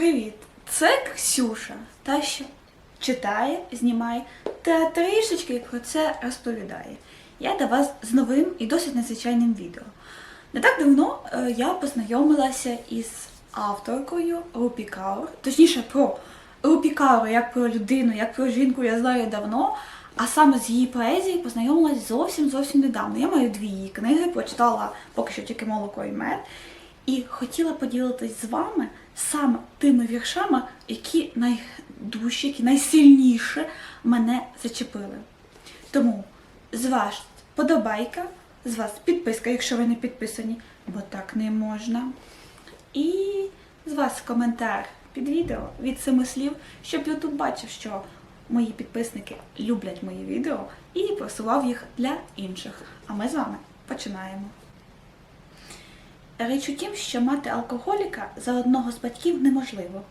привіт! Це Ксюша, та що читає, знімає та трішечки про це розповідає. Я до вас з новим і досить незвичайним відео. Не так давно е, я познайомилася із авторкою Рупі Каур, точніше про Рупі Каур як про людину, як про жінку я знаю давно. А саме з її поезії познайомилась зовсім зовсім недавно. Я маю дві її книги, прочитала поки що тільки молоко і мед. І хотіла поділитись з вами саме тими віршами, які найдужче, які найсильніше мене зачепили. Тому з вас подобайка, з вас підписка, якщо ви не підписані, бо так не можна. І з вас коментар під відео від семи слів, щоб YouTube бачив, що мої підписники люблять мої відео і просував їх для інших. А ми з вами починаємо. Річ у тім, що мати алкоголіка за одного з батьків неможливо,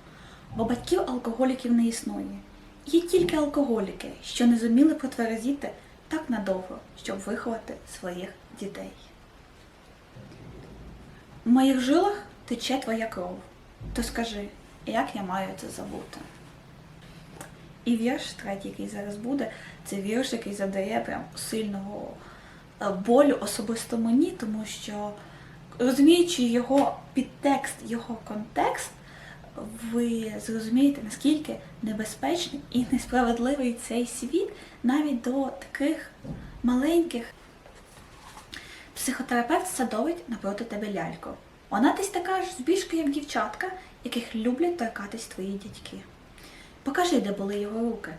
бо батьків алкоголіків не існує. Є тільки алкоголіки, що не зуміли протверезіти так надовго, щоб виховати своїх дітей. В моїх жилах тече твоя кров. То скажи, як я маю це забути? І вірш третій, який зараз буде, це вірш, який задає прям сильного е, болю особисто мені, тому що розуміючи його підтекст, його контекст, ви зрозумієте, наскільки небезпечний і несправедливий цей світ навіть до таких маленьких. Психотерапевт садовить напроти тебе ляльку. Вона десь така ж збіжка, як дівчатка, яких люблять торкатись твої дядьки. Покажи, де були його руки.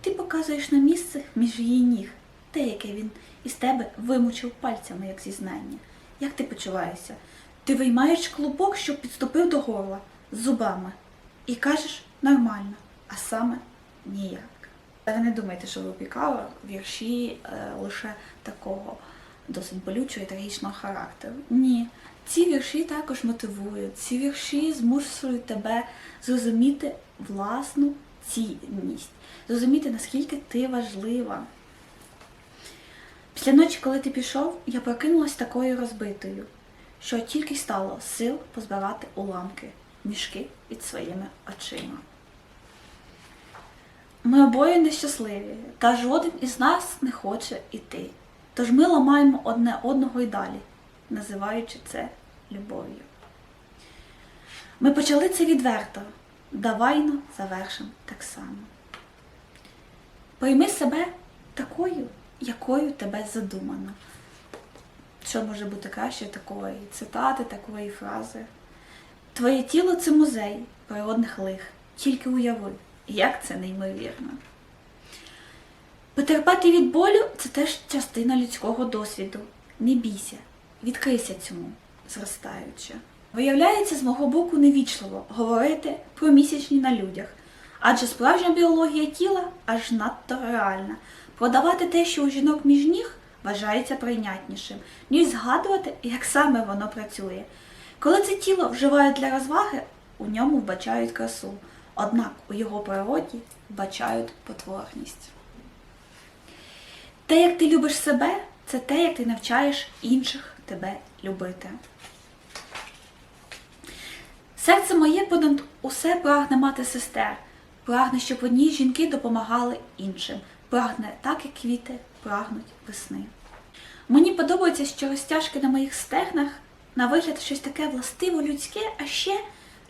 Ти показуєш на місце між її ніг, те, яке він із тебе вимучив пальцями, як зізнання. Як ти почуваєшся? Ти виймаєш клубок, що підступив до горла з зубами, і кажеш нормально, а саме ніяк. Ви не думайте, що ви опікали вірші е, лише такого досить болючого і трагічного характеру. Ні. Ці вірші також мотивують, ці вірші змушують тебе зрозуміти власну цінність, зрозуміти, наскільки ти важлива. Після ночі, коли ти пішов, я прокинулась такою розбитою, що тільки стало сил позбирати уламки, мішки під своїми очима. Ми обоє нещасливі, та жоден із нас не хоче іти. Тож ми ламаємо одне одного й далі, називаючи це любов'ю. Ми почали це відверто, давайно завершимо так само. Прийми себе такою, якою тебе задумано. Що може бути краще такої цитати, такої фрази? Твоє тіло це музей природних лих. Тільки уяви, як це неймовірно. Потерпати від болю це теж частина людського досвіду. Не бійся, відкрийся цьому, зростаючи. Виявляється, з мого боку невічливо говорити про місячні на людях, адже справжня біологія тіла аж надто реальна. Продавати те, що у жінок між ніг, вважається прийнятнішим, ніж згадувати, як саме воно працює. Коли це тіло вживають для розваги, у ньому вбачають красу, однак у його природі вбачають потворність. Те, як ти любиш себе, це те, як ти навчаєш інших тебе любити. Серце моє понад усе прагне мати сестер, прагне, щоб одні жінки допомагали іншим, прагне так, як квіти прагнуть весни. Мені подобається, що розтяжки на моїх стегнах на вигляд щось таке властиво людське, а ще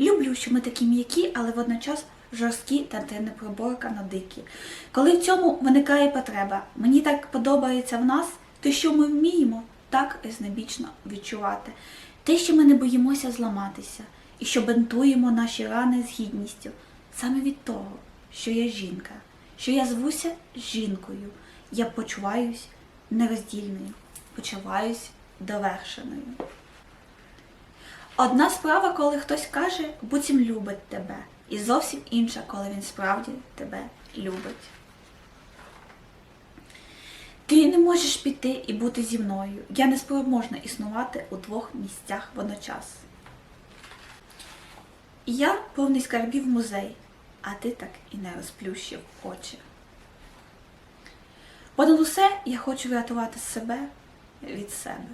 люблю, що ми такі м'які, але водночас жорсткі та непроборкано дикі. Коли в цьому виникає потреба, мені так подобається в нас, те, що ми вміємо так знебічно відчувати, те, що ми не боїмося зламатися, і що бентуємо наші рани з гідністю, саме від того, що я жінка, що я звуся жінкою, я почуваюсь нероздільною, почуваюсь довершеною. Одна справа, коли хтось каже, буцім любить тебе, і зовсім інша, коли він справді тебе любить. Ти не можеш піти і бути зі мною. Я не спроможна існувати у двох місцях водночас. Я повний скарбів музей, а ти так і не розплющив очі. Понад усе я хочу врятувати себе від себе.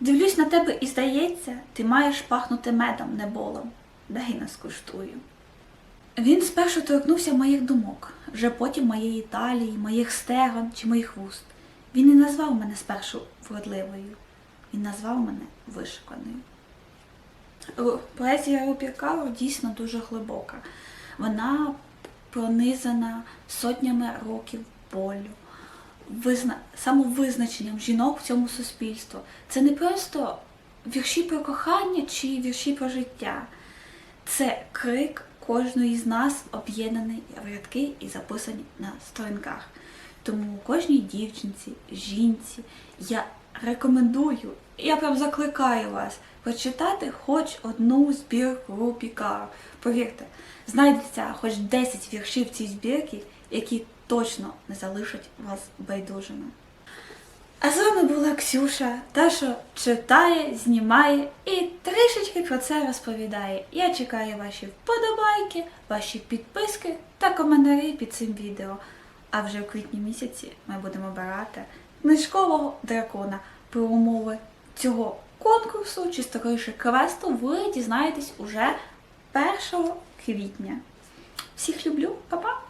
Дивлюсь на тебе і здається, ти маєш пахнути медом, не болом. дай нас скуштую. Він спершу торкнувся моїх думок, вже потім моєї талії, моїх стегон чи моїх вуст. Він не назвав мене спершу вродливою, він назвав мене вишуканою. Ру- Поезія Рупі дійсно дуже глибока. Вона пронизана сотнями років болю, визна... самовизначенням жінок в цьому суспільстві. Це не просто вірші про кохання чи вірші про життя. Це крик кожної з нас, об'єднаний в рядки і записані на сторінках. Тому кожній дівчинці, жінці я рекомендую, я прям закликаю вас прочитати хоч одну збірку Рупі Каро. Повірте, знайдеться хоч 10 віршів в цій збірці, які точно не залишать вас байдужими. А з вами була Ксюша, та що читає, знімає і трішечки про це розповідає. Я чекаю ваші вподобайки, ваші підписки та коментарі під цим відео. А вже в квітні місяці ми будемо обирати книжкового дракона. Про умови цього конкурсу чи скоріше квесту ви дізнаєтесь уже 1 квітня. Всіх люблю, па-па!